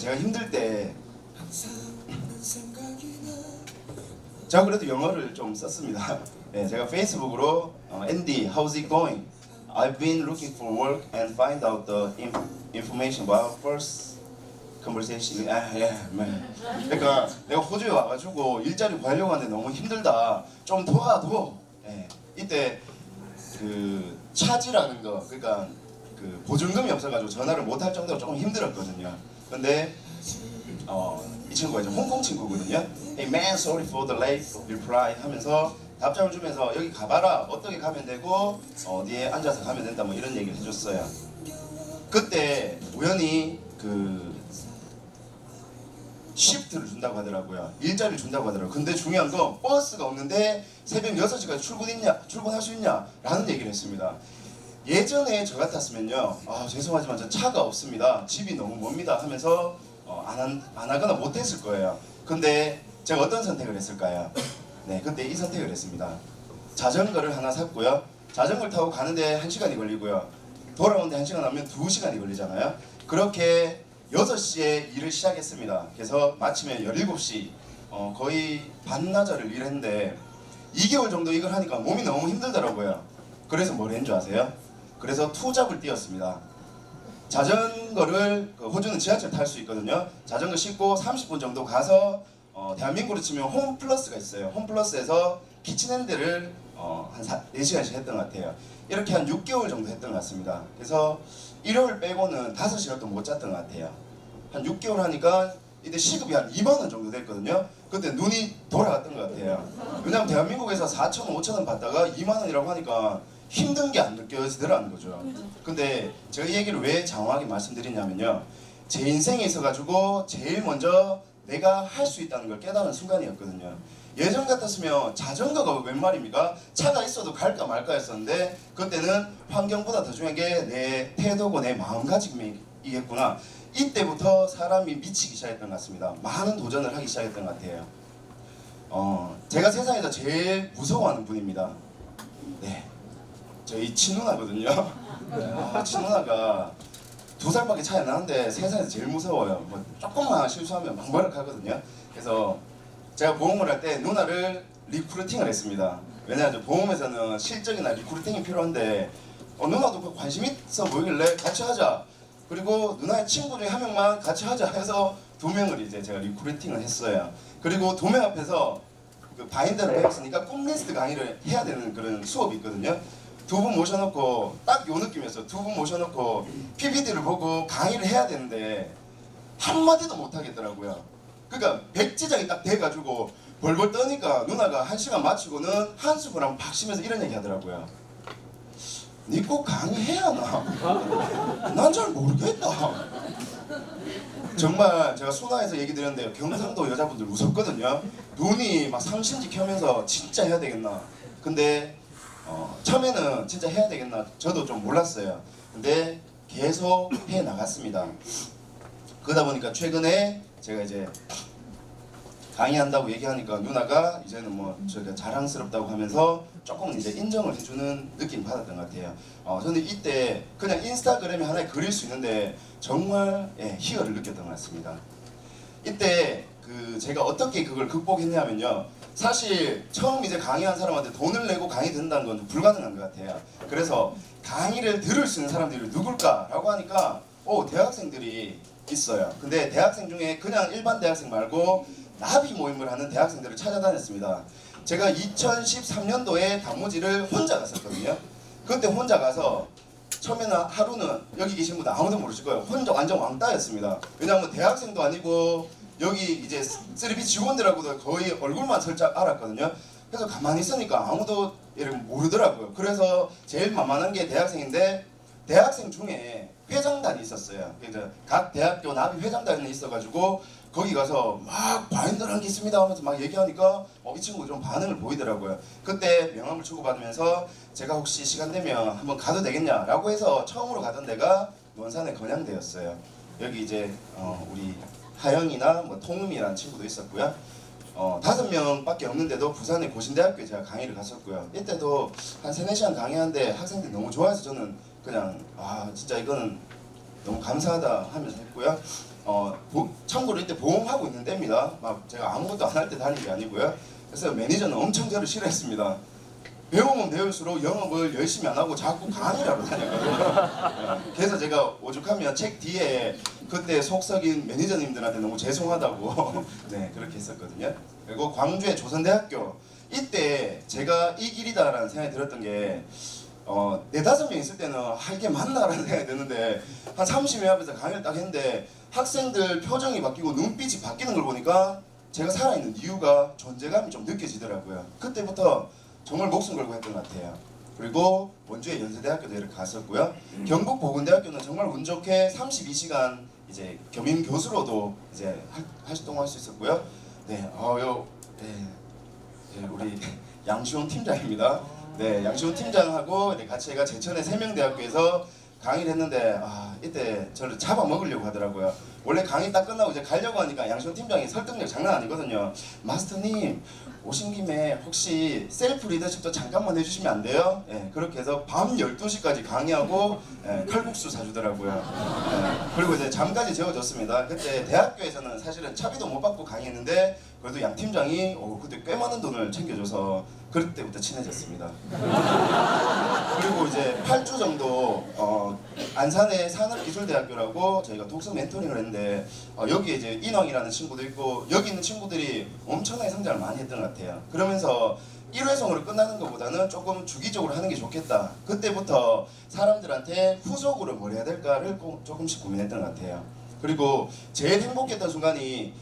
제가 힘들 때 제가 그래도 영어를 좀 썼습니다. 네, 제가 페이스북으로 어, Andy, how's it going? I've been looking for work and find out the in, information about first conversation. 아, 예, 네. 그러니까 내가 호주에 와가지고 일자리 구하려고 하는데 너무 힘들다. 좀 도와도. 예, 이때 그 차지라는 거, 그러니까 그 보증금이 없어가지고 전화를 못 할 정도로 조금 힘들었거든요. 근데 어, 이 친구가 이제 홍콩 친구거든요. Hey man, sorry for the late reply 하면서 답장을 주면서 여기 가봐라 어떻게 가면 되고 어디에 앉아서 가면 된다 뭐 이런 얘기를 해줬어요. 그때 우연히 그 시프트를 준다고 하더라고요. 일자리를 준다고 하더라고요. 근데 중요한 건 버스가 없는데 새벽 6시까지 출근했냐, 출근할 수 있냐? 라는 얘기를 했습니다. 예전에 저 같았으면요. 아, 죄송하지만 저 차가 없습니다. 집이 너무 멉니다. 하면서 어, 안, 한- 안 하거나 못 했을 거예요. 근데 제가 어떤 선택을 했을까요? 네, 그때 이 선택을 했습니다. 자전거를 하나 샀고요. 자전거를 타고 가는데 1시간이 걸리고요. 돌아오는데 1시간 하면 2시간이 걸리잖아요. 그렇게 6시에 일을 시작했습니다. 그래서 마치면 17시 어, 거의 반나절을 일했는데 2개월 정도 이걸 하니까 몸이 너무 힘들더라고요. 그래서 뭘 했는 줄 아세요? 그래서 투잡을 뛰었습니다. 자전거를 그 호주는 지하철 탈 수 있거든요. 자전거 싣고 30분 정도 가서 어, 대한민국으로 치면 홈플러스가 있어요. 홈플러스에서 키친핸드를 어, 한 4시간씩 했던 것 같아요. 이렇게 한 6개월 정도 했던 것 같습니다. 그래서 일요일 빼고는 5시간도 못 잤던 것 같아요. 한 6개월 하니까 이때 시급이 한 2만 원 정도 됐거든요. 그때 눈이 돌아갔던 것 같아요. 왜냐면 대한민국에서 4천 원, 5천 원 받다가 2만 원이라고 하니까 힘든 게 안 느껴지더라는 거죠. 근데 이 얘기를 왜 장황하게 말씀드리냐면요. 제 인생에 있어가지고 제일 먼저 내가 할 수 있다는 걸 깨달은 순간이었거든요. 예전 같았으면 자전거가 웬 말입니까? 차가 있어도 갈까 말까 했었는데 그때는 환경보다 더 중요한 게 내 태도고 내 마음가짐이겠구나. 이때부터 사람이 미치기 시작했던 것 같습니다. 많은 도전을 하기 시작했던 것 같아요. 어, 제가 세상에서 제일 무서워하는 분입니다. 네, 저희 친누나거든요. 아, 친누나가 두 살밖에 차이 안 나는데 세상에서 제일 무서워요. 뭐 조금만 실수하면 막말을 하거든요. 그래서 제가 보험을 할 때 누나를 리크루팅을 했습니다. 왜냐하면 보험에서는 실적이나 리크루팅이 필요한데 어, 누나도 그 관심 있어 보이길래 같이 하자. 그리고 누나의 친구 중에 한 명만 같이 하자 해서 두 명을 이제 제가 리크루팅을 했어요. 그리고 두 명 앞에서 그 바인더를 배웠으니까 꿈 리스트 강의를 해야 되는 그런 수업이 있거든요. 두 분 모셔놓고 딱 요 느낌이었어. 두분 모셔놓고 PPT를 보고 강의를 해야 되는데 한마디도 못 하겠더라고요. 그러니까 백지장이 딱 돼가지고 벌벌 떠니까 누나가 한 시간 마치고는 한숨을 한번 팍 쉬면서 이런 얘기 하더라고요. 니꼭 강의해야 하나? 난 잘 모르겠다. 정말 제가 순화해서 얘기 드렸는데 경상도 여자분들 무섭거든요. 눈이 막 상심직하면서 진짜 해야 되겠나. 근데 어, 처음에는 진짜 해야 되겠나 저도 좀 몰랐어요. 근데 계속 해 나갔습니다. 그러다 보니까 최근에 제가 이제 강의한다고 얘기하니까 누나가 이제는 뭐 저희가 자랑스럽다고 하면서 조금 이제 인정을 해주는 느낌 받았던 것 같아요. 어, 저는 이때 그냥 인스타그램에 하나에 그릴 수 있는데 정말 예, 희열을 느꼈던 것 같습니다. 이때 그 제가 어떻게 그걸 극복했냐면요. 사실 처음 이제 강의한 사람한테 돈을 내고 강의 듣는다는 건 불가능한 것 같아요. 그래서 강의를 들을 수 있는 사람들이 누굴까라고 하니까 오 대학생들이 있어요. 근데 대학생 중에 그냥 일반 대학생 말고 나비 모임을 하는 대학생들을 찾아다녔습니다. 제가 2013년도에 단무지를 혼자 갔었거든요. 그때 혼자 가서 처음에는 하루는 여기 계신 분들 아무도 모르실 거예요. 혼자 완전 왕따였습니다. 왜냐하면 대학생도 아니고 여기 이제 3B 직원들하고도 거의 얼굴만 살짝 알았거든요. 그래서 가만히 있으니까 아무도 얘를 모르더라고요. 그래서 제일 만만한 게 대학생인데 대학생 중에 회장단이 있었어요. 그래서 각 대학교 나비 회장단이 있어가지고 거기 가서 막 바인더라는 게 있습니다 하면서 막 얘기하니까 어, 이 친구 좀 반응을 보이더라고요. 그때 명함을 주고받으면서 제가 혹시 시간 되면 한번 가도 되겠냐라고 해서 처음으로 가던 데가 논산의 건양대였어요. 여기 이제 어, 우리 하영이나 뭐 통음이라는 친구도 있었고요. 어, 다섯 명밖에 없는데도 부산의 고신대학교에 제가 강의를 갔었고요. 이때도 한 세네 시간 강의하는데 학생들이 너무 좋아해서 저는 그냥 아 진짜 이거는 너무 감사하다 하면서 했고요. 어, 보- 참고로 이때 보험하고 있는 때입니다. 막 제가 아무것도 안 할 때 다닌 게 아니고요. 그래서 매니저는 엄청 저를 싫어했습니다. 배우면 배울수록 영업을 열심히 안 하고 자꾸 다녔거든요. 예, 그래서 제가 오죽하면 책 뒤에 그때 속썩인 매니저님들한테 너무 죄송하다고 네 그렇게 했었거든요. 그리고 광주의 조선대학교 이때 제가 이 길이다라는 생각이 들었던 게 어, 네다섯 명 있을 때는 아, 이게 맞나라는 생각이 드는데 한 30명 앞에서 강의를 딱 했는데 학생들 표정이 바뀌고 눈빛이 바뀌는 걸 보니까 제가 살아있는 이유가 존재감이 좀 느껴지더라고요. 그때부터 정말 목숨 걸고 했던 것 같아요. 그리고 원주의 연세대학교도 이렇게 갔었고요. 경북 보건대학교는 정말 운 좋게 32시간 이제 겸임 교수로도 이제 할- 활동할 수 있었고요. 네, 어요, 네, 네, 우리 양시원 팀장입니다. 네, 양시원 팀장하고 네, 같이 제가 제천의 세명대학교에서 강의를 했는데 아 이때 저를 잡아먹으려고 하더라고요. 원래 강의 딱 끝나고 이제 가려고 하니까 양시원 팀장이 설득력 장난 아니거든요. 마스터님 오신 김에 혹시 셀프 리더십도 잠깐만 해주시면 안 돼요? 예, 그렇게 해서 밤 12시까지 강의하고 예, 칼국수 사주더라고요. 예, 그리고 이제 잠까지 재워줬습니다. 그때 대학교에서는 사실은 차비도 못 받고 강의했는데 그래도 양 팀장이 어, 그때 꽤 많은 돈을 챙겨줘서 그때부터 친해졌습니다. 그리고 이제 8주 정도 어, 안산의 산업기술대학교라고 저희가 독서 멘토링을 했는데 어, 여기에 이제 인왕이라는 친구도 있고 여기 있는 친구들이 엄청나게 성장을 많이 했던 것 같아요. 그러면서 1회성으로 끝나는 것보다는 조금 주기적으로 하는 게 좋겠다. 그때부터 사람들한테 후속으로 뭘 해야 될까를 꼭 조금씩 고민했던 것 같아요. 그리고 제일 행복했던 순간이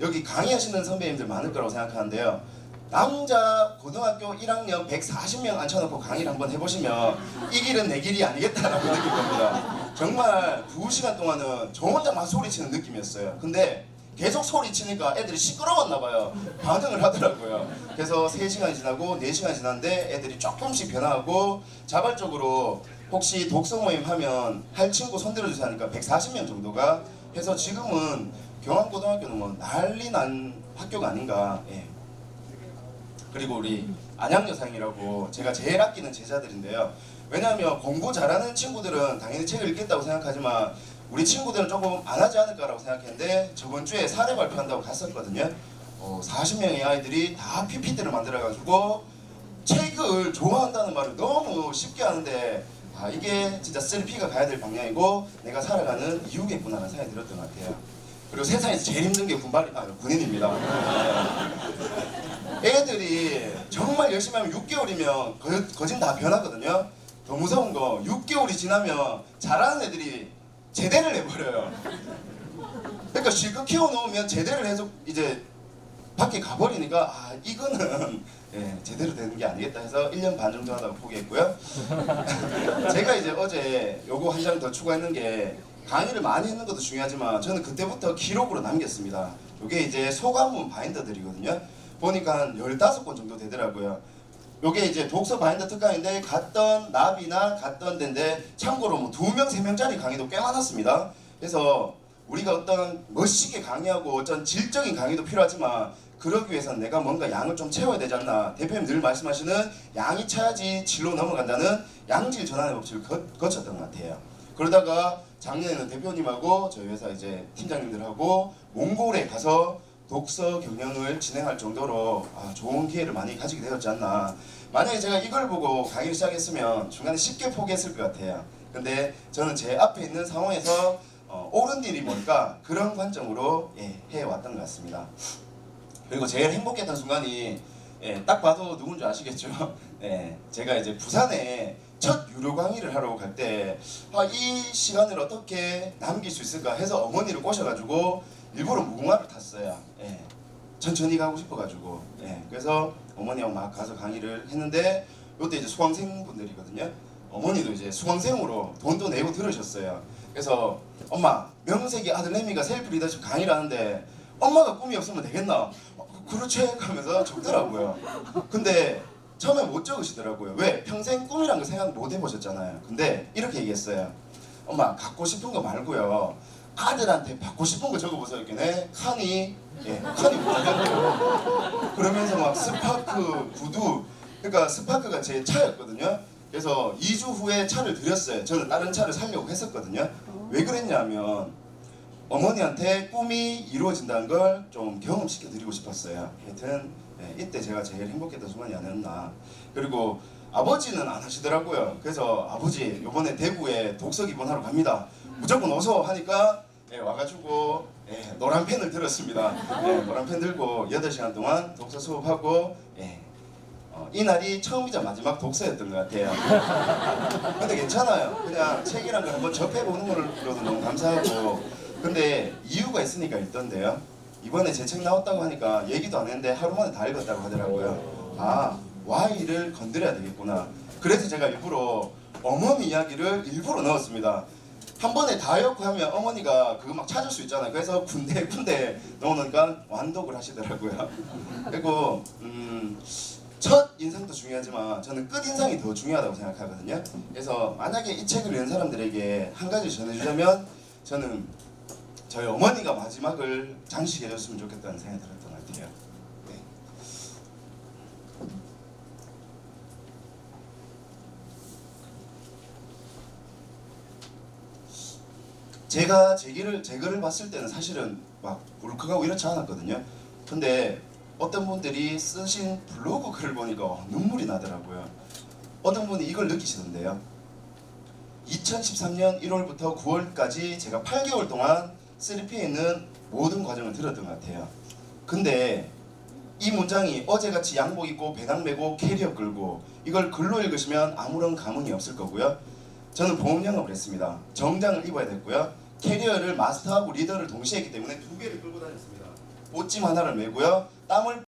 여기 강의하시는 선배님들 많을 거라고 생각하는데요. 남자 고등학교 1학년 140명 앉혀놓고 강의를 한번 해보시면 이 길은 내 길이 아니겠다라고 느낄 겁니다. 정말 2시간 동안은 저 혼자 만 소리치는 느낌이었어요. 근데 계속 소리치니까 애들이 시끄러웠나 봐요. 반응을 하더라고요. 그래서 3시간이 지나고 4시간이 지났는데 애들이 조금씩 변화하고 자발적으로 혹시 독서 모임 하면 할 친구 손 들어 주세요 하니까 140명 정도가 해서 지금은 경암고등학교는 뭐 난리 난 학교가 아닌가. 예. 그리고 우리 안양여상이라고 제가 제일 아끼는 제자들인데요. 왜냐하면 공부 잘하는 친구들은 당연히 책을 읽겠다고 생각하지만 우리 친구들은 조금 안 하지 않을까라고 생각했는데 저번 주에 사례 발표한다고 갔었거든요. 어, 40명의 아이들이 다 PPT를 만들어가지고 책을 좋아한다는 말을 너무 쉽게 하는데 아 이게 진짜 셀피가 가야 될 방향이고 내가 살아가는 이유겠구나라는 생각이 들었던 것 같아요. 그리고 세상에서 제일 힘든 게 군발 아 군인입니다. 애들이 정말 열심히 하면 6개월이면 거, 거진 다 변하거든요. 더 무서운 거 6개월이 지나면 잘하는 애들이 제대를 해버려요. 그러니까 실컷 키워놓으면 제대를 해서 이제 밖에 가버리니까 아 이거는 예, 제대로 되는 게 아니겠다 해서 1년 반 정도 하다가 포기했고요. 제가 이제 어제 요거 한 장 더 추가했는 게 강의를 많이 했는 것도 중요하지만 저는 그때부터 기록으로 남겼습니다. 요게 이제 소감문 바인더들이거든요. 보니까 한 15권 정도 되더라고요. 요게 이제 독서 바인더 특강인데 갔던 나비나 갔던 데인데 참고로 뭐 두 명, 세 명짜리 강의도 꽤 많았습니다. 그래서 우리가 어떤 멋있게 강의하고 어떤 질적인 강의도 필요하지만 그러기 위해서는 내가 뭔가 양을 좀 채워야 되지 않나 대표님 늘 말씀하시는 양이 차야지 질로 넘어간다는 양질 전환의 법칙을 거, 거쳤던 것 같아요 그러다가 작년에는 대표님하고 저희 회사 이제 팀장님들하고 몽골에 가서 독서 경영을 진행할 정도로 아, 좋은 기회를 많이 가지게 되었지 않나 만약에 제가 이걸 보고 강의를 시작했으면 중간에 쉽게 포기했을 것 같아요 근데 저는 제 앞에 있는 상황에서 어, 옳은 일이 뭘까 그런 관점으로 예, 해왔던 것 같습니다. 그리고 제일 행복했던 순간이 예, 딱 봐도 누군지 아시겠죠? 예, 제가 이제 부산에 첫 유료 강의를 하러 갈때 아, 이 시간을 어떻게 남길 수 있을까 해서 어머니를 꼬셔가지고 일부러 무궁화를 탔어요. 예, 천천히 가고 싶어가지고 예, 그래서 어머니하고 막 가서 강의를 했는데 이때 이제 수강생 분들이거든요. 어머니도 이제 수강생으로 돈도 내고 들으셨어요. 그래서 엄마 명색이 아들 레미가 셀프 리더십 강의를 하는데 엄마가 꿈이 없으면 되겠나? 어, 그- 그렇지 하면서 적더라고요. 근데 처음에 못 적으시더라고요. 왜? 평생 꿈이란 거 생각 못 해보셨잖아요. 근데 이렇게 얘기했어요. 엄마 갖고 싶은 거 말고요. 아들한테 받고 싶은 거 적어보세요. 이렇게 칸이 예, 칸이. 그러면서 막 스파크, 구두 그러니까 스파크가 제 차였거든요. 그래서 2주 후에 차를 드렸어요. 저는 다른 차를 살려고 했었거든요. 왜 그랬냐면 어머니한테 꿈이 이루어진다는 걸 좀 경험시켜 드리고 싶었어요. 하여튼 예, 이때 제가 제일 행복했던 순간이 아니었나. 그리고 아버지는 안 하시더라고요. 그래서 아버지 이번에 대구에 독서 기본하러 갑니다. 무조건 오소 하니까 예, 와가지고 예, 노란 펜을 들었습니다. 예, 노란 펜 들고 8시간 동안 독서 수업하고 예, 어, 이 날이 처음이자 마지막 독서였던 것 같아요. 근데 괜찮아요. 그냥 책이란 걸 한번 접해보는 걸로도 너무 감사하고 근데 이유가 있으니까 읽던데요. 이번에 제 책 나왔다고 하니까 얘기도 안 했는데 하루 만에 다 읽었다고 하더라고요. 아 Y를 건드려야 되겠구나. 그래서 제가 일부러 어머니 이야기를 일부러 넣었습니다. 한 번에 다 읽고 하면 어머니가 그거 막 찾을 수 있잖아요. 그래서 군데 군데 넣어놓으니까 완독을 하시더라고요. 그리고 음, 첫 인상도 중요하지만 저는 끝 인상이 더 중요하다고 생각하거든요. 그래서 만약에 이 책을 읽는 사람들에게 한 가지 전해주자면 저는 저희 어머니가 마지막을 장식해줬으면 좋겠다는 생각이 같아요. 네. 제가 제 길을 제 글을 봤을 때는 사실은 막 울컥하고 이렇지 않았거든요. 근데 어떤 분들이 쓰신 블로그 글을 보니까 눈물이 나더라고요. 어떤 분이 이걸 느끼시던데요. 2013년 1월부터 9월까지 제가 8개월 동안 3P에 있는 모든 과정을 들었던 것 같아요. 근데 이 문장이 어제같이 양복 입고 배낭 메고 캐리어 끌고 이걸 글로 읽으시면 아무런 감흥이 없을 거고요. 저는 보험 영업을 했습니다. 정장을 입어야 됐고요. 캐리어를 마스터하고 리더를 동시에 했기 때문에 두 개를 끌고 다녔습니다. 옷짐 하나를 메고요. 땀을